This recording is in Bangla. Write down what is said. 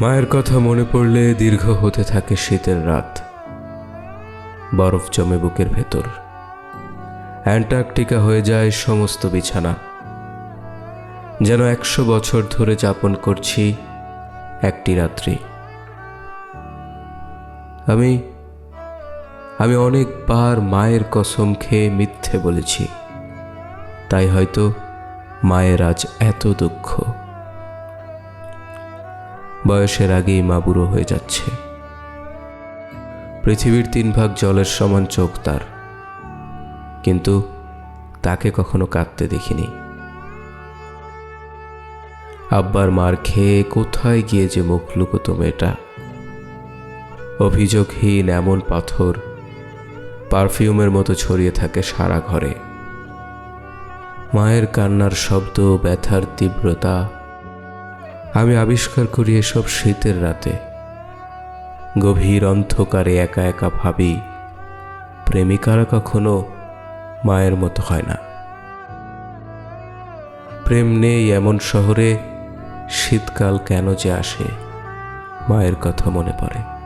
মায়ের কথা মনে পড়লে দীর্ঘ হতে থাকে শীতের রাত। বরফ জমে বুকের ভেতর। অ্যান্টার্কটিকা হয়ে যায় সমস্ত বিছানা। যেন একশো বছর ধরে যাপন করছি একটি রাত্রি। আমি আমি অনেকবার মায়ের কসম খেয়ে মিথ্যে বলেছি। তাই হয়তো মায়ের আজ এত দুঃখ। বয়সের আগেই মা বুড়ো হয়ে যাচ্ছে। পৃথিবীর তিন ভাগ জলের সমান চোখ তার। কিন্তু তাকে কখনো কাঁদতে দেখিনি। আব্বার মার খেয়ে কোথায় গিয়ে যে মুখ লুকোতো মেয়েটা? অভিযোগহীন এমন পাথর পারফিউমের মতো ছড়িয়ে থাকে সারা ঘরে। মায়ের কান্নার শব্দ, ব্যথার তীব্রতা আমি আবিষ্কার করি এসব শীতের রাতে। গভীর অন্ধকারে একা একা ভাবি, প্রেমিকারা কখনো মায়ের মতো হয় না। প্রেম নেই এমন শহরে, শীতকাল কেন যে আসে, মায়ের কথা মনে পড়ে।